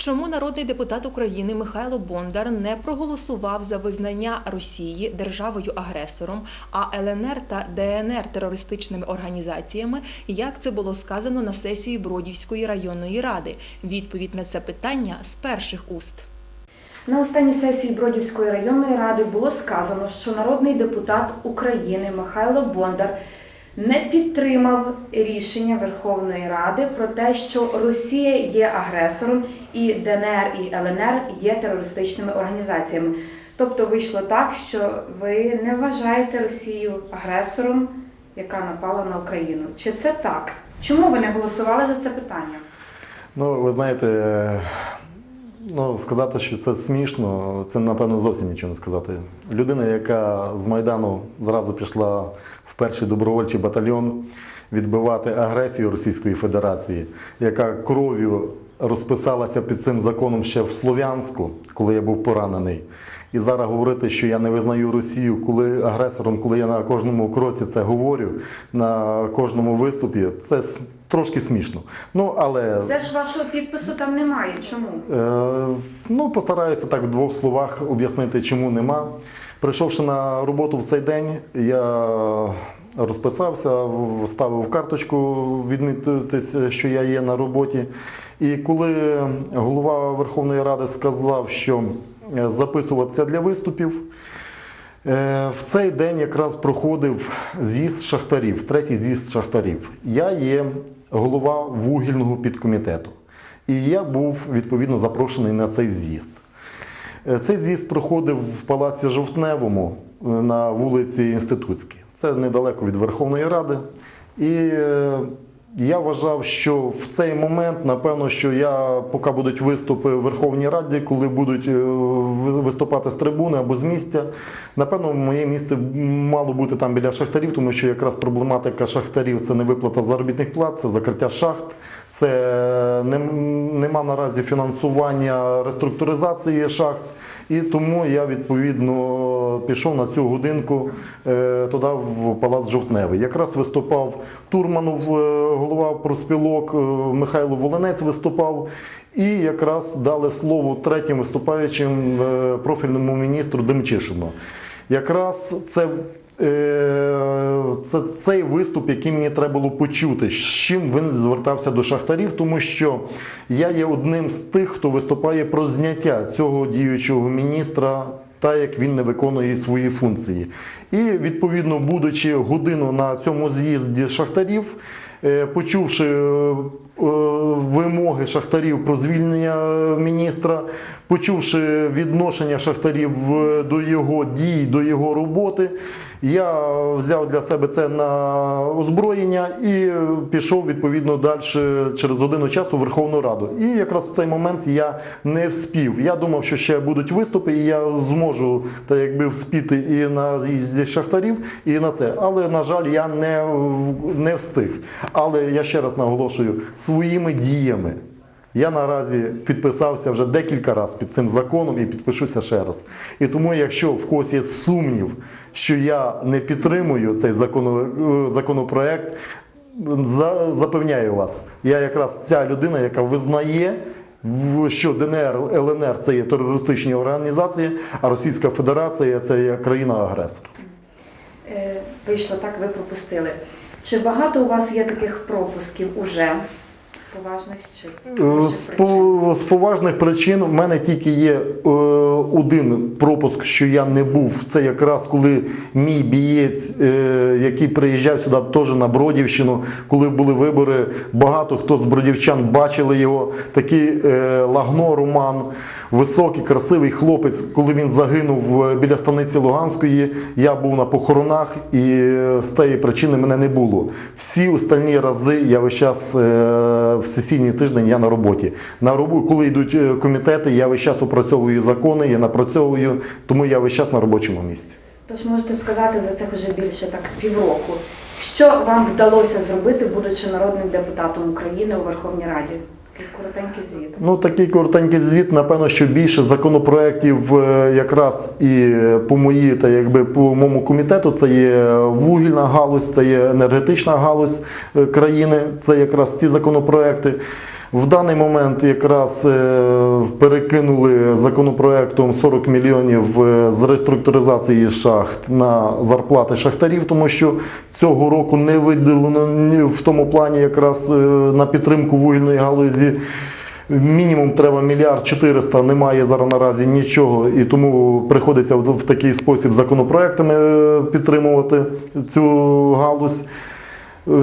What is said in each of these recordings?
Чому народний депутат України Михайло Бондар не проголосував за визнання Росії державою-агресором, а ЛНР та ДНР терористичними організаціями, як це було сказано на сесії Бродівської районної ради? Відповідь на це питання з перших уст. На останній сесії Бродівської районної ради було сказано, що народний депутат України Михайло Бондар не підтримав рішення Верховної Ради про те, що Росія є агресором і ДНР і ЛНР є терористичними організаціями. Тобто вийшло так, що ви не вважаєте Росію агресором, яка напала на Україну. Чи це так? Чому ви не голосували за це питання? Ну, ви знаєте, ну, сказати, що це смішно, це, напевно, зовсім нічого не сказати. Людина, яка з Майдану зразу пішла перший добровольчий батальйон відбивати агресію Російської Федерації, яка кров'ю розписалася під цим законом ще в Слов'янську, коли я був поранений. І зараз говорити, що я не визнаю Росію коли агресором, коли я на кожному кроці це говорю, на кожному виступі, це трошки смішно. Ну, але Все ж вашого підпису там немає. Чому? Е, Ну, постараюся так в двох словах об'яснити, чому нема. Прийшовши на роботу в цей день, я розписався, ставив карточку відмітитись, що я є на роботі. І коли голова Верховної Ради сказав, що записуватися для виступів, Е, В цей день якраз проходив з'їзд шахтарів, третій з'їзд шахтарів. Я є голова вугільного підкомітету. І я був відповідно запрошений на цей з'їзд. Е, Цей з'їзд проходив в палаці Жовтневому е, на вулиці Інститутській. Це недалеко від Верховної Ради. І е, я вважав, що в цей момент, напевно, що я, поки будуть виступи в Верховній Раді, коли будуть е, виступати з трибуни або з місця, напевно, моє місце мало бути там біля шахтарів, тому що якраз проблематика шахтарів це не виплата заробітних плат, це закриття шахт, це нема наразі фінансування реструктуризації шахт. І тому я відповідно пішов на цю годинку е, туди в Палац Жовтневий. Якраз виступав Турманов, е, голова проспілок, е, Михайло Волинець виступав. І якраз дали слово третім виступаючим профільному міністру Демчишину. Якраз це Це цей виступ, який мені треба було почути, з чим він звертався до шахтарів, тому що я є одним з тих, хто виступає про зняття цього діючого міністра. Та як він не виконує свої функції. І відповідно, будучи годину на цьому з'їзді шахтарів, е, почувши е, е, вимоги шахтарів про звільнення міністра, почувши відношення шахтарів е, до його дій, до його роботи, я взяв для себе це на озброєння і пішов відповідно далі через годину часу в Верховну Раду. І якраз в цей момент я не вспів. Я думав, що ще будуть виступи, і я зможу та якби вспіти і на з'їзді шахтарів, і на це. Але на жаль, я не, не встиг. Але я ще раз наголошую своїми діями. Я наразі підписався вже декілька разів під цим законом і підпишуся ще раз. І тому, якщо в когось є сумнів, що я не підтримую цей е, законопроект, запевняю вас, я якраз ця людина, яка визнає. Що ДНР, ЛНР це є терористичні організації, а Російська Федерація це є країна-агресор. Е, Вийшло так, ви пропустили. Чи багато у вас є таких пропусків уже з поважних чи Е, З, по- з поважних причин у мене тільки є е, один пропуск, що я не був. Це якраз коли мій бієць, е, який приїжджав сюди теж на Бродівщину, коли були вибори, багато хто з бродівчан бачили його. Такий е, Лагно Роман, високий, красивий хлопець. Коли він загинув е, біля станиці Луганської, я був на похоронах, і е, з тієї причини мене не було. Всі остальні рази я весь час е, в сесійний тиждень я на роботі. На робу, коли йдуть е, комітети, я весь час опрацьовую закони, я напрацьовую, тому я весь час на робочому місці. Тож можете сказати за цих вже більше так півроку. Що вам вдалося зробити, будучи народним депутатом України у Верховній Раді? Коротенький звіт. Ну, такий коротенький звіт, напевно, що більше законопроєктів е, якраз і по моїй, та якби по моєму комітету, це є вугільна галузь, це є енергетична галузь е, країни, це якраз ці законопроекти. В даний момент якраз е, перекинули законопроектом 40 мільйонів е, з реструктуризації шахт на зарплати шахтарів, тому що цього року не виділено в тому плані якраз е, на підтримку вугільної галузі. Мінімум треба мільярд 400, немає зараз наразі нічого, і тому приходиться в такий спосіб законопроектами підтримувати цю галузь.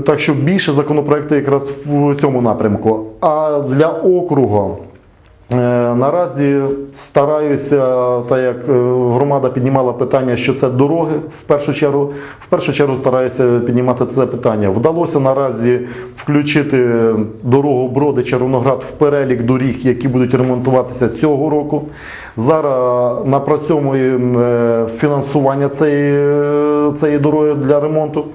Так що більше законопроекту якраз в цьому напрямку. А для округу е, наразі стараюся, так як е, громада піднімала питання, що це дороги в першу чергу. В першу чергу стараюся піднімати це питання. Вдалося наразі включити дорогу Броди Червоноград в перелік доріг, які будуть ремонтуватися цього року. Зараз напрацьовуємо е, фінансування цієї, цієї дороги для ремонту.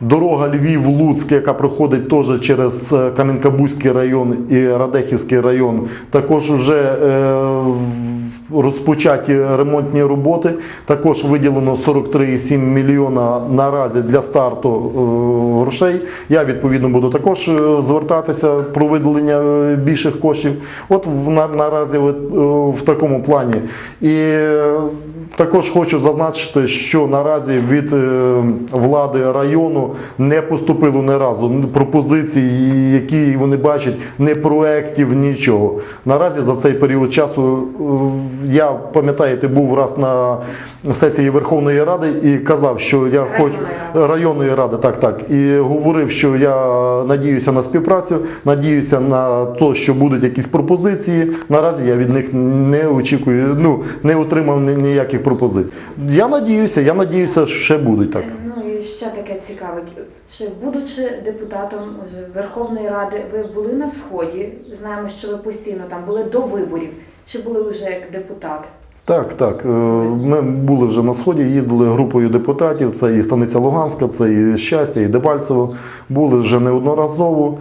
Дорога Львів-Луцьк, яка проходить теж через е, Кам'янка-Бузький район і Радехівський район, також вже е, розпочаті ремонтні роботи. Також виділено 43,7 мільйона наразі для старту е, грошей. Я відповідно буду також звертатися про виділення більших коштів. От в, на, наразі в такому плані. І також хочу зазначити, що наразі від е, влади району не поступило ні разу пропозицій, які вони бачать, не проєктів, нічого. Наразі за цей період часу е, я пам'ятаєте, був раз на сесії Верховної Ради і казав, що я хочу Районної ради, так так, і говорив, що я надіюся на співпрацю, надіюся на те, що будуть якісь пропозиції. Наразі я від них не очікую, ну не отримав ні- ніяких пропозицій. Я надіюся, я надіюся, що ще будуть так. Ну і ще таке цікавить. Чи будучи депутатом Верховної Ради, ви були на сході? Знаємо, що ви постійно там були до виборів. Чи були вже як депутат? Так, так. Е, Ми були вже на сході, їздили групою депутатів. Це і Станиця Луганська, це і Щастя, і Дебальцево. Були вже неодноразово.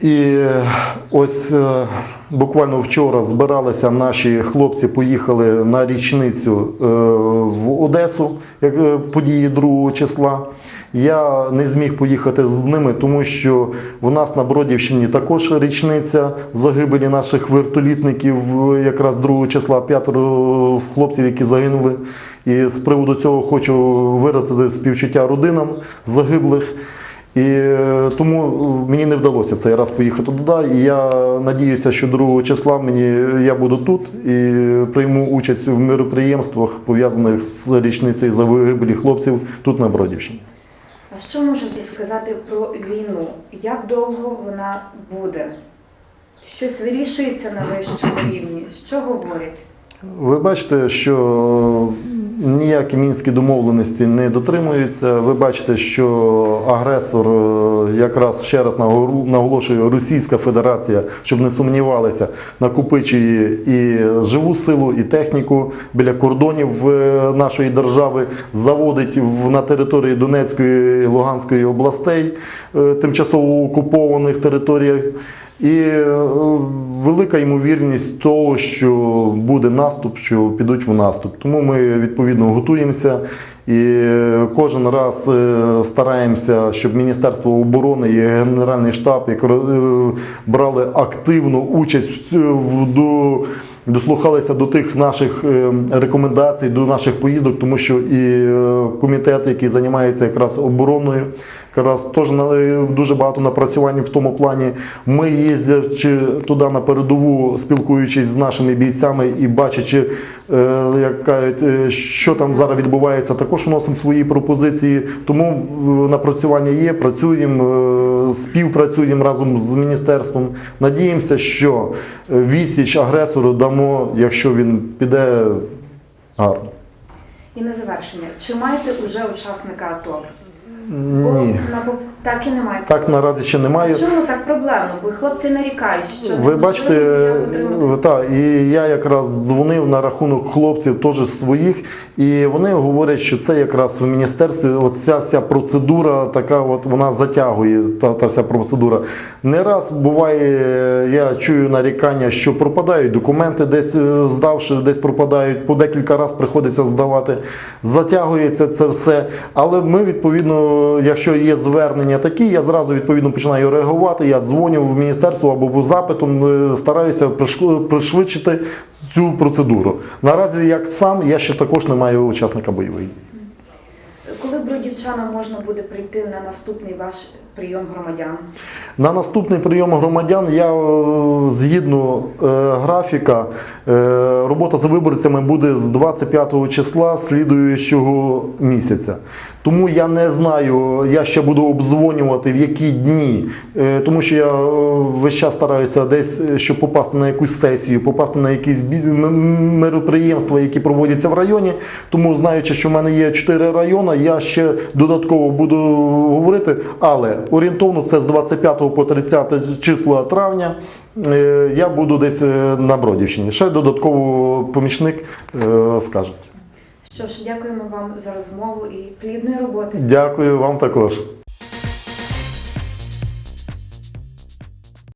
І ось е, буквально вчора збиралися наші хлопці, поїхали на річницю е, в Одесу, як е, події 2 числа. Я не зміг поїхати з ними, тому що в нас на Бродівщині також річниця загибелі наших вертолітників, е, якраз 2 числа, п'ятеро хлопців, які загинули. І з приводу цього хочу виразити співчуття родинам загиблих. І е, тому е, мені не вдалося цей раз поїхати туди. І я надіюся, що 2 числа мені я буду тут і прийму участь в міроприємствах, пов'язаних з річницею загибелі хлопців тут на Бродівщині. А що можете сказати про війну? Як довго вона буде? Щось вирішується на вищому рівні? Що говорять? Ви бачите, що ніякі мінські домовленості не дотримуються. Ви бачите, що агресор, е, якраз ще раз наголошую, Російська Федерація, щоб не сумнівалися, накопичує і живу силу, і техніку біля кордонів е, нашої держави, заводить на території Донецької і Луганської областей, е, тимчасово окупованих територіях. І е, велика ймовірність того, що буде наступ, що підуть в наступ. Тому ми відповідно готуємося і е, кожен раз е, стараємося, щоб Міністерство оборони і Генеральний штаб брали активну участь в. Дослухалися до тих наших е, рекомендацій, до наших поїздок, тому що і е, комітет, який займається якраз обороною, якраз теж е, дуже багато напрацювань в тому плані. Ми їздячи туди на передову, спілкуючись з нашими бійцями і бачачи, як е, що там зараз відбувається, також вносимо свої пропозиції. Тому напрацювання є, працюємо, співпрацюємо разом з міністерством. Надіємося, що відсіч агресору дамо, якщо він піде гарно. І на завершення, чи маєте уже учасника АТО? Ні. на так і немає. Так наразі ще немає. Чому так проблемно? Бо хлопці нарікають, що Ви бачите, отримати. так, і я якраз дзвонив на рахунок хлопців теж своїх, і вони говорять, що це якраз в міністерстві оця вся процедура, така от вона затягує, та, та вся процедура. Не раз буває, я чую нарікання, що пропадають документи, десь е, здавши, десь пропадають, по декілька разів приходиться здавати. Затягується це все. Але ми, відповідно, якщо є звернення питання такі, я зразу відповідно починаю реагувати. Я дзвоню в міністерство або запитом, е, стараюся пришвидшити цю процедуру. Наразі, як сам, я ще також не маю учасника бойових дій. Коли бродівчанам можна буде прийти на наступний ваш прийом громадян? На наступний прийом громадян я е, згідно е, графіка, е, робота за виборцями буде з 25 числа слідуючого місяця. Тому я не знаю, я ще буду обдзвонювати в які дні, е, тому що я е, весь час стараюся десь, е, щоб попасти на якусь сесію, попасти на якісь бі- мероприємства, які проводяться в районі. Тому знаючи, що в мене є 4 райони, я ще додатково буду говорити, але орієнтовно це з 25 по 30 числа травня. е, Я буду десь е, на Бродівщині. Ще додатково помічник е, скаже. Що ж, дякуємо вам за розмову і плідної роботи. Дякую вам також.